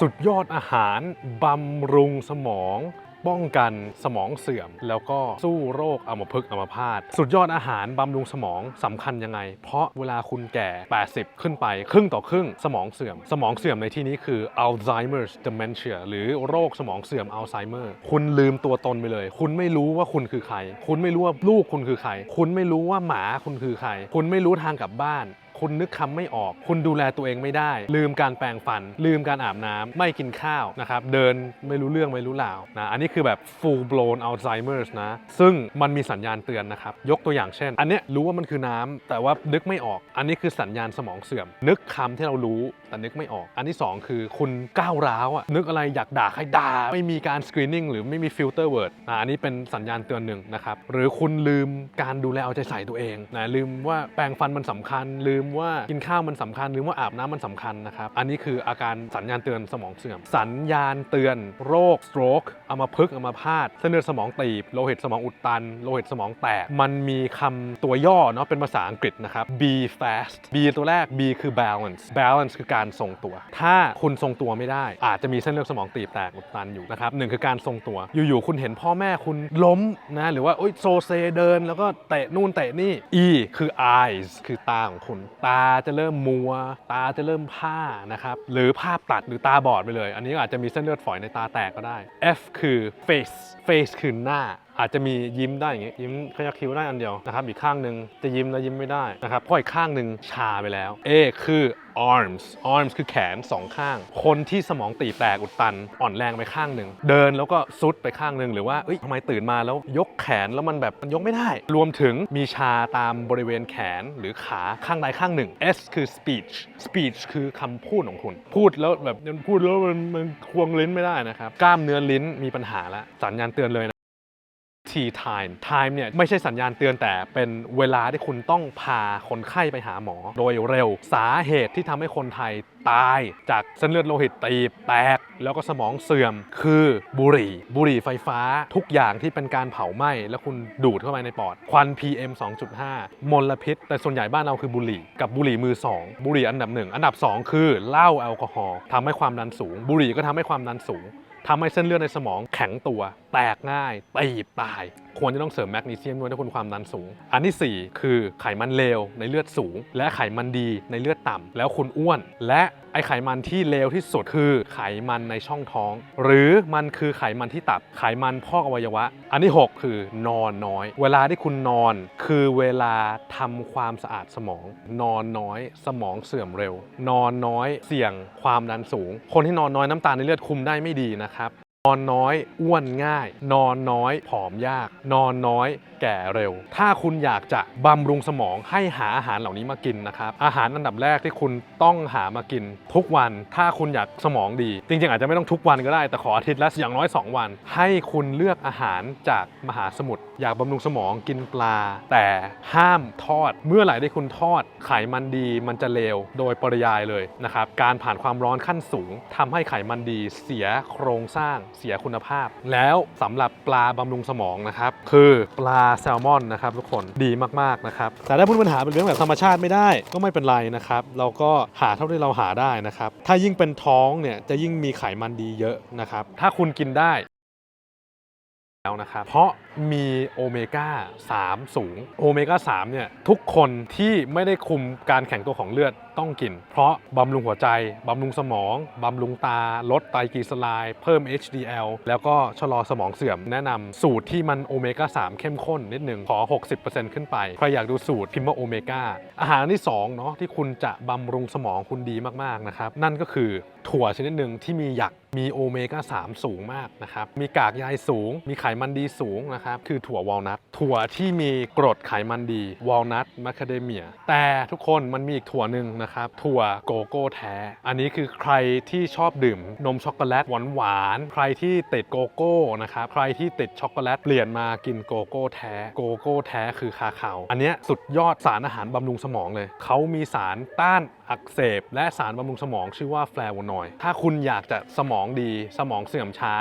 สุดยอดอาหารบำรุงสมอง ป้องกันสมองเสื่อม แล้วก็สู้โรคอัมพฤกษ์อัมพาตสุดยอดอาหารบำรุงสมองสำคัญยังไง เพราะเวลาคุณแก่ 80 ขึ้นไป ครึ่งต่อครึ่งสมองเสื่อม สมองเสื่อมในที่นี้คือ Alzheimer's dementia หรือโรคสมองเสื่อมอัลไซเมอร์คุณลืมตัวตนไปเลย คุณไม่รู้ว่าคุณคือใคร คุณไม่รู้ว่าลูกคุณคือใคร คุณไม่รู้ว่าหมาคุณคือใคร คุณไม่รู้ทางกลับบ้าน คุณนึกคำไม่ออก คุณดูแลตัวเองไม่ได้ ลืมการแปรงฟัน ลืมการอาบน้ำไม่กินข้าวนะครับ เดินไม่รู้เรื่องไม่รู้ราวนะ อันนี้คือแบบ full blown Alzheimer's นะ ซึ่งมันมีสัญญาณเตือนนะครับ ยกตัวอย่างเช่น อันเนี้ยรู้ว่ามันคือน้ำแต่ว่านึกไม่ออก อันนี้คือสัญญาณสมองเสื่อม นึกคำที่เรารู้แต่นึกไม่ออก อันที่สองคือคุณก้าวร้าวอะนึกอะไรอยากด่าใครด่าไม่มีการ screening หรือไม่มี filter word นะอันนี้เป็นสัญญาณเตือนหนึ่งนะครับหรือคุณลืมการดูแลเอาใจใส่ตัวเองนะลืมว่าแปรงฟันมันสำคัญ ลืมว่ากินข้าวมันสำคัญลืมว่าอาบน้ำมันสำคัญนะครับ อันนี้คืออาการสัญญาณเตือนสมองเสื่อม สัญญาณเตือนโรค stroke อัมพฤกษ์อัมพาตเส้นเลือดสมองตีบ โลหิตสมองอุดตัน โลหิตสมองแตก มันมีคำตัวย่อเนาะเป็นภาษาอังกฤษนะครับ be fast B ตัวแรก B คือ balance balance คือการทรงตัว ถ้าคุณทรงตัวไม่ได้ อาจจะมีเส้นเลือดสมองตีบแตกอุดตันอยู่นะครับหนึ่งคือการทรงตัว อยู่ๆคุณเห็นพ่อแม่คุณล้มนะหรือว่าโอ๊ยโซเซเดิน แล้วก็เตะนู่นเตะนี่ E คือ eyes คือตาของคุณตาจะเริ่มมัว ตาจะเริ่มผ้านะครับหรือภาพตัดหรือตาบอดไปเลย อันนี้อาจจะมีเส้นเลือดฝอยในตาแตกก็ได้ F คือ face face คือหน้า อาจจะมียิ้มได้อย่างเงี้ยยิ้มขยักคิ้วได้อันเดียวนะครับอีกข้างหนึ่งจะยิ้มแล้วยิ้มไม่ได้นะครับเพราะอีกข้างหนึ่งชาไปแล้ว A คือ arms arms คือแขนสองข้าง คนที่สมองตีแตกอุดตัน อ่อนแรงไปข้างหนึ่ง เดินแล้วก็ซุดไปข้างหนึ่งหรือว่าเอ้ยทำไมตื่นมาแล้วยกแขนแล้วมันแบบมันยกไม่ได้ รวมถึงมีชาตามบริเวณแขนหรือขาข้างใดข้างหนึ่ง S คือ speech speech คือคำพูดของคุณ พูดแล้วแบบพูดแล้วมันมันควงลิ้นไม่ได้นะครับ กล้ามเนื้อลิ้นมีปัญหาแล้วสัญญาณเตือนเลยนะ T time time เนี่ยไม่ใช่สัญญาณเตือนแต่เป็นเวลาที่คุณต้องพาคนไข้ไปหาหมอ โดยเร็วสาเหตุที่ทำให้คนไทยตายจากเส้นเลือดโลหิตตีบแตก แล้วก็สมองเสื่อมคือบุหรี่ บุหรี่ไฟฟ้าทุกอย่างที่เป็นการเผาไหม้ แล้วคุณดูดเข้าไปในปอด ควัน PM 2.5 มลพิษ แต่ส่วนใหญ่บ้านเราคือบุหรี่ กับบุหรี่มือ 2 บุหรี่อันดับหนึ่งอันดับ 2 คือเหล้าแอลกอฮอล์ทำให้ความดันสูง บุหรี่ก็ทำให้ความดันสูง ทำให้เส้นเลือดในสมองแข็งตัว แตกง่ายตีบตาย ควรจะต้องเสริมแมกนีเซียมด้วยถ้าคุณความดันสูง อันที่ 4 คือไขมันเลวในเลือดสูง และไขมันดีในเลือดต่ำแล้วคุณอ้วน และไอไขมันที่เลวที่สุดคือไขมันในช่องท้อง หรือมันคือไขมันที่ตับไขมันพอกอวัยวะ อันที่ 6 คือนอนน้อย เวลาที่คุณนอน คือเวลาทำความสะอาดสมอง นอนน้อย สมองเสื่อมเร็ว นอนน้อยเสี่ยงความดันสูง คนที่นอนน้อยน้ำตาลในเลือดคุมได้ไม่ดีนะครับ นอนน้อยอ้วนง่าย นอนน้อยผอมยาก นอนน้อยแก่เร็ว ถ้าคุณอยากจะบำรุงสมองให้หาอาหารเหล่านี้มากินนะครับ อาหารอันดับแรกที่คุณต้องหามากินทุกวัน ถ้าคุณอยากสมองดี จริงๆ อาจจะไม่ต้องทุกวันก็ได้ แต่ขออาทิตย์ละอย่างน้อย 2 วัน ให้คุณเลือกอาหารจากมหาสมุทร อยากบำรุงสมองกินปลา แต่ห้ามทอด เมื่อไหร่ที่คุณทอด ไขมันดีมันจะเลวโดยปริยายเลยนะครับ การผ่านความร้อนขั้นสูงทำให้ไขมันดีเสียโครงสร้างเสียคุณภาพ แล้วสำหรับปลาบำรุงสมองนะครับ คือปลาแซลมอนนะครับทุกคนดีมากๆนะครับ แต่ถ้าพูดปัญหาเป็นเรื่องแบบธรรมชาติไม่ได้ก็ไม่เป็นไรนะครับ เราก็หาเท่าที่เราหาได้นะครับ ถ้ายิ่งเป็นท้องเนี่ยจะยิ่งมีไขมันดีเยอะนะครับ ถ้าคุณกินได้แล้วนะครับเพราะมีโอเมก้า 3 สูง โอเมก้า 3 เนี่ย ทุกคนที่ไม่ได้คุมการแข็งตัวของเลือดต้องกิน เพราะบำรุงหัวใจ บำรุงสมอง บำรุงตา ลดไตรกลีเซอไรด์เพิ่ม HDL แล้วก็ชะลอสมองเสื่อมแนะนำสูตรที่มันโอเมก้า3เข้มข้นนิดหนึ่งขอ 60%ขึ้นไป ใครอยากดูสูตรพิมพ์ว่าโอเมก้าอาหารที่2เนาะที่คุณจะบำรุงสมองคุณดีมากๆนะครับนั่นก็คือถั่วชนิดหนึ่งที่มีหยักมีโอเมก้า3 สูงมากนะครับ มีกากใยสูง มีไขมันดีสูงนะครับ คือถั่ววอลนัท ถั่วที่มีกรดไขมันดี วอลนัทมคคาเดเมีย แต่ทุกคนมันมีอีกถั่วหนึ่งนะครับ ถั่วโกโก้แท้ อันนี้คือใครที่ชอบดื่มนมช็อกโกแลตหวานๆ ใครที่ติดโกโก้นะครับ ใครที่ติดช็อกโกแลตเปลี่ยนมากินโกโก้แท้ โกโก้แท้คือคาคาว อันนี้สุดยอดสารอาหารบำรุงสมองเลย เขามีสารต้านอักเสบ และสารบำรุงสมองชื่อว่าแฟลโวนอยด์ถ้าคุณอยากจะสมองดีสมองเสื่อมช้า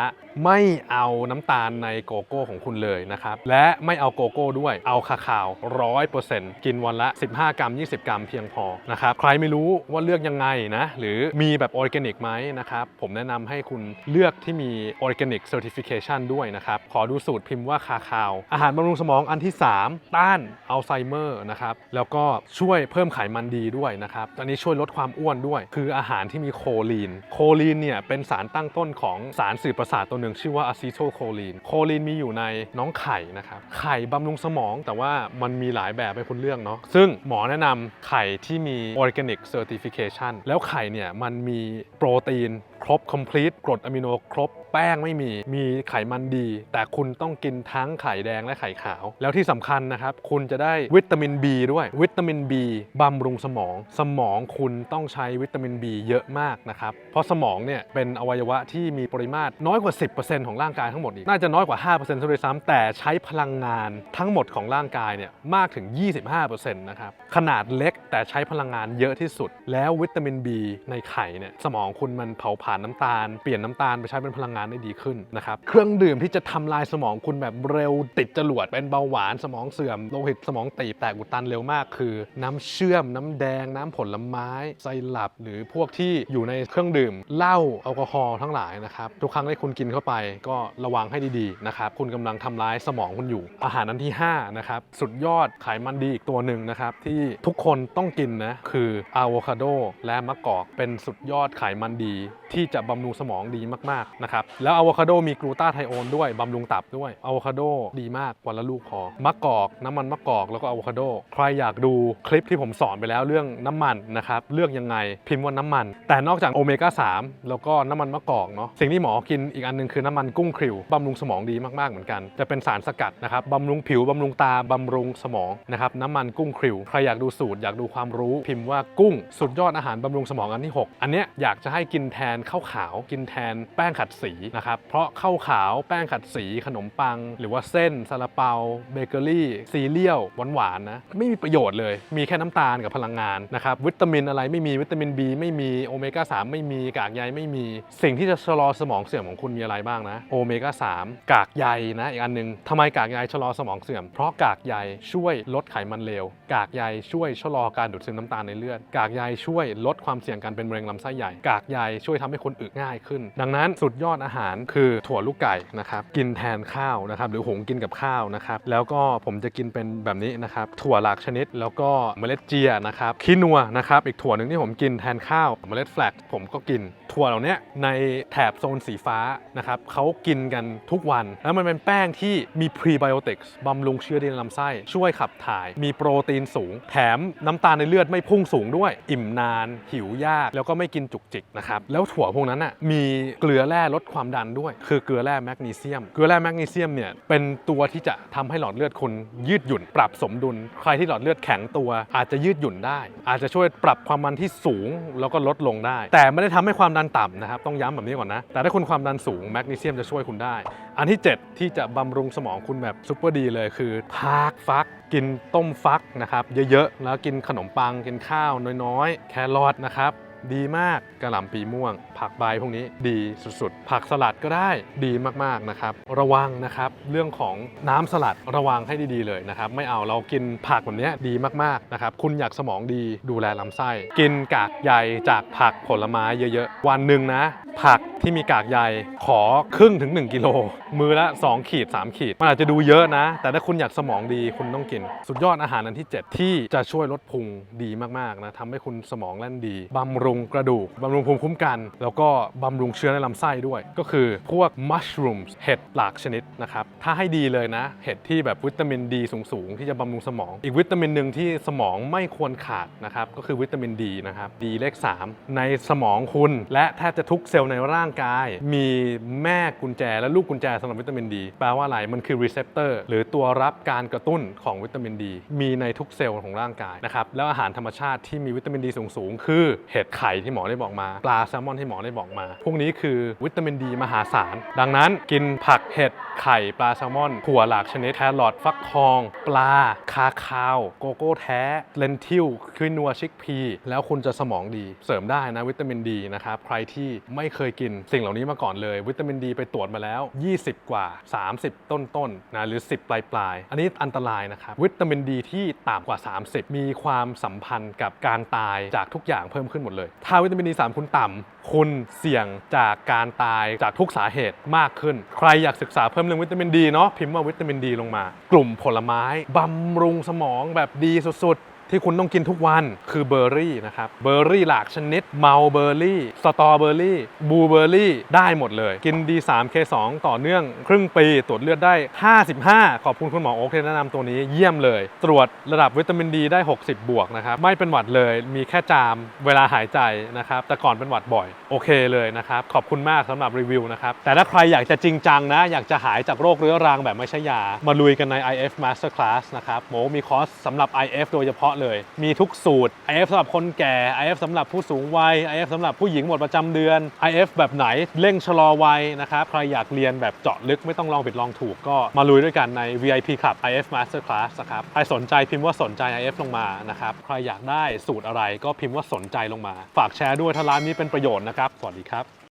ไม่เอาน้ำตาลในโกโก้ของคุณเลยนะครับ และไม่เอาโกโก้ด้วยเอาคาคาวร้อยเปอร์เซ็นต์กินวันละ 15 กรัม 20 กรัมเพียงพอนะครับใครไม่รู้ว่าเลือกยังไงนะหรือมีแบบออร์แกนิกไหมนะครับผมแนะนำให้คุณเลือกที่มีออร์แกนิกเซอร์ติฟิเคชันด้วยนะครับขอดูสูตรพิมพ์ว่าคาคาว อาหารบำรุงสมองอันที่ 3 ต้านอัลไซเมอร์นะครับแล้วก็ช่วยเพิ่มไขมันดีด้วยนะครับอันนี้ช่วยลดความอ้วนด้วย คืออาหารที่มีโคลีน โคลีนเนี่ยเป็นสารตั้งต้นของสารสื่อประสาทตัวหนึ่งชื่อว่าอะซิโทโคลีน โคลีนมีอยู่ในน้องไข่นะครับ ไข่บำรุงสมองแต่ว่ามันมีหลายแบบให้คุณเลือกเนาะ ซึ่งหมอแนะนำไข่ที่มี Organic Certification แล้วไข่เนี่ยมันมีโปรตีนครบ complete กรดอะมิโนครบ แป้งไม่มี มีไขมันดี แต่คุณต้องกินทั้งไข่แดงและไข่ขาว แล้วที่สำคัญนะครับ คุณจะได้วิตามิน B ด้วย วิตามิน B บำรุงสมอง สมองคุณต้องใช้วิตามิน B เยอะมากนะครับ เพราะสมองเนี่ยเป็นอวัยวะที่มีปริมาตรน้อยกว่า 10%ของร่างกายทั้งหมดอีก น่าจะน้อยกว่า 5%ซะด้วยซ้ำแต่ใช้พลังงานทั้งหมดของร่างกายเนี่ยมากถึง 25%นะครับ ขนาดเล็กแต่ใช้พลังงานเยอะที่สุด แล้ววิตามิน B ในไข่เนี่ยสมองคุณมันเผาผลาญน้ำตาล เปลี่ยนน้ำตาลไปใช้เป็นพลังงานได้ดีขึ้นนะครับ เครื่องดื่มที่จะทำลายสมองคุณแบบเร็วติดจรวด เป็นเบาหวานสมองเสื่อมโลหิตสมองตีบแตกอุดตันเร็วมาก คือน้ำเชื่อม น้ำแดง น้ำผลไม้ไซรัปหรือพวกที่อยู่ในเครื่องดื่มเหล้าแอลกอฮอล์ทั้งหลายนะครับทุกครั้งที่คุณกินเข้าไปก็ระวังให้ดีๆนะครับคุณกำลังทำร้ายสมองคุณอยู่ อาหารอันที่5นะครับสุดยอดไขมันดีอีกตัวหนึ่งนะครับที่ทุกคนต้องกินนะคืออะโวคาโดและมะกอกเป็นสุดยอดไขมันดีที่จะบำรุงสมองดีมากๆนะครับแล้วอะโวคาโดมีกลูตาไทโอนด้วยบำรุงตับด้วยอะโวคาโดดีมากวันละลูกพอมะกอกน้ำมันมะกอกแล้วก็อะโวคาโดใครอยากดูคลิปที่ผมสอนไปแล้วเรื่องน้ำมันนะครับเลือกยังไงพิมพ์ว่าน้ำมัน แต่นอกจากโอเมก้า3แล้วก็น้ำมันมะกอกเนาะสิ่งที่หมอกินอีกอันหนึงคือน้ำมันกุ้งคริวบำรุงสมองดีมากๆเหมือนกัน จะเป็นสารสกัดนะครับบำรุงผิวบำรุงตาบำรุงสมองนะครับน้ำมันกุ้งคริวใครอยากดูสูตรอยากดูความรู้พิมพ์ว่ากุ้งสุดยอดอาหารบำรุงสมองอันที่ 6 อันเนี้ยอยากจะให้กินแทนข้าวขาวกินแทนแป้งขัดสีนะครับ เพราะข้าวขาวแป้งขัดสีขนมปัง หรือว่าเส้นซาลาเปาเบเกอรี่ซีเรียลหวานๆนะไม่มีประโยชน์เลย มีแค่น้ำตาลกับพลังงานนะครับวิตามินอะไรไม่มีวิตามิน B ไม่มีโอเมก้า3ไม่มีกากใยไม่มี สิ่งที่จะชะลอสมองเสื่อมของคุณมีอะไรบ้างนะโอเมก้า3กากใยนะอีกอันหนึงทำไมกากใยชะลอสมองเสื่อม เพราะกากใยช่วยลดไขมันเลวกากใยช่วยชะลอการดูดซึมน้ำตาลในเลือด กากใยช่วยลดความเสี่ยงการเป็นมะเร็งลำไส้ใหญ่ กากใยช่วยทำให้คนอึง่ายขึ้น ดังนั้นสุดยอดอาหารคือถั่วลูกไก่นะครับกินแทนข้าวนะครับหรือหุงกินกับข้าวนะครับแล้วก็ผมจะกินเป็นแบบนี้นะครับถั่วหลากชนิด แล้วก็เมล็ดเจียนะครับคินัวนะครับอีกถั่วหนึ่งที่ผมกินแทนข้าวเมล็ดแฟลกผมก็กินถั่วเหล่านี้ในแถบโซนสีฟ้านะครับเขากินกันทุกวัน แล้วมันเป็นแป้งที่มีพรีไบโอติกส์บำรุงเชื้อในลำไส้ ช่วยขับถ่าย มีโปรตีนสูง แถมน้ำตาลในเลือดไม่พุ่งสูงด้วย อิ่มนาน หิวยาก แล้วก็ไม่กินจุกจิกนะครับ แล้วถั่วพวกนั้นอะมีเกลือแร่ลดความดันด้วย คือเกลือแร่แมกนีเซียม เกลือแร่แมกนีเซียมเนี่ยเป็นตัวที่จะทำให้หลอดเลือดคุณยืดหยุ่น ปรับสมดุล ใครที่หลอดเลือดแข็งตัว อาจจะยืดหยุ่นได้ อาจจะช่วยปรับความมันที่สูงแล้วก็ลดลงได้ แต่ไม่ได้ทำให้ความดันต่ำนะครับต้องย้ำแบบนี้ก่อนนะ แต่ถ้าคุณความดันสูงแมกนีเซียมจะช่วยคุณได้ อันที่ 7 ที่จะบำรุงสมองคุณแบบซุปเปอร์ดีเลยคือผักฟักกินต้มฟักนะครับเยอะๆแล้วกินขนมปังกินข้าวน้อยๆ แครอทนะครับ ดีมากกระหล่ำปีม่วง ผักใบพวกนี้ดีสุดๆ ผักสลัดก็ได้ดีมากๆนะครับ ระวังนะครับเรื่องของน้ำสลัดระวังให้ดีๆเลยนะครับ ไม่เอาเรากินผักแบบนี้ดีมากๆนะครับ คุณอยากสมองดีดูแลลำไส้ กินกากใยจากผักผลไม้เยอะๆ วันหนึ่งนะ ผักที่มีกากใยขอครึ่งถึง 1 กิโล มือละ 2 ขีด 3 ขีด มันอาจจะดูเยอะนะ แต่ถ้าคุณอยากสมองดีคุณต้องกิน สุดยอดอาหารอันที่ 7 ที่จะช่วยลดพุงดีมากๆนะทำให้คุณสมองแล่นดีบำรุงกระดูกบำรุงภูมิคุ้มกัน แล้วก็บำรุงเชื้อในลำไส้ด้วย ก็คือพวกมัชรูมเห็ดหลากชนิดนะครับถ้าให้ดีเลยนะ เห็ดที่แบบวิตามินดีสูงๆ ที่จะบำรุงสมอง อีกวิตามินหนึ่งที่สมองไม่ควรขาดนะครับก็คือวิตามินดีนะครับดีเลข 3 ในสมองคุณ และแทบจะทุกเซลล์ในร่างกาย มีแม่กุญแจและลูกกุญแจสำหรับวิตามินดีแปลว่าอะไรมันคือรีเซพเตอร์หรือตัวรับการกระตุ้นของวิตามินดีมีในทุกเซลล์ของร่างกายนะครับแล้วอาหารธรรมชาติที่มีวิตามินดีสูงๆ คือเห็ดไข่ที่หมอได้บอกมา ปลาแซลมอนที่หมอได้บอกมา พวกนี้คือวิตามินดีมหาศาล ดังนั้นกินผักเห็ดไข่ปลาแซลมอนถั่วหลากชนิดแครอทฟักทอง ปลา คาคาว โกโก้แท้เลนทิลควินัวชิกพี แล้วคุณจะสมองดีเสริมได้นะวิตามินดีนะครับ ใครที่ไม่เคยกินสิ่งเหล่านี้มาก่อนเลย วิตามินดีไปตรวจมาแล้ว 20 กว่า 30 ต้นๆนนะหรือ 10 ปลายปลายๆอันนี้อันตรายนะครับวิตามินดีที่ต่ำกว่า 30 มีความสัมพันธ์กับการตายจากทุกอย่างเพิ่มขึ้นหมดเลยถ้าวิตามินดี3คุณต่ำคุณเสี่ยงจากการตายจากทุกสาเหตุมากขึ้น ใครอยากศึกษาเพิ่มเรื่องวิตามินดีเนาะพิมพ์ว่าวิตามินดีลงมา กลุ่มผลไม้บำรุงสมองแบบดีสุดๆ ที่คุณต้องกินทุกวันคือเบอร์รี่นะครับเบอร์รี่หลากชนิดเมาเบอร์รี่สตรอเบอร์รี่บูเบอร์รี่ได้หมดเลย กิน D3K2 ต่อเนื่องครึ่งปีตรวจเลือดได้ 55 ขอบคุณคุณหมอโอ๊คที่แนะนำตัวนี้เยี่ยมเลย ตรวจระดับวิตามินดีได้ 60 บวกนะครับไม่เป็นหวัดเลยมีแค่จามเวลาหายใจนะครับแต่ก่อนเป็นหวัดบ่อยโอเคเลยนะครับขอบคุณมากสำหรับรีวิวนะครับแต่ถ้าใครอยากจะจริงจังนะ อยากจะหายจากโรคเรื้อรังแบบไม่ใช่ยา มาลุยกันใน IF Masterclass นะครับโมมีคอร์สสำหรับ IF โดยเฉพาะเลย มีทุกสูตร IF สำหรับคนแก่ IF สำหรับผู้สูงวัย IF สำหรับผู้หญิงหมดประจำเดือน IF แบบไหนเร่งชะลอวัยนะครับใครอยากเรียนแบบเจาะลึกไม่ต้องลองผิดลองถูกก็มาลุยด้วยกันใน VIP Club IF Masterclass นะครับใครสนใจพิมพ์ว่าสนใจ IF ลงมานะครับใครอยากได้สูตรอะไรก็พิมพ์ว่าสนใจลงมา ฝากแชร์ด้วยถ้าร้านนี้เป็นประโยชน์นะครับ สวัสดีครับ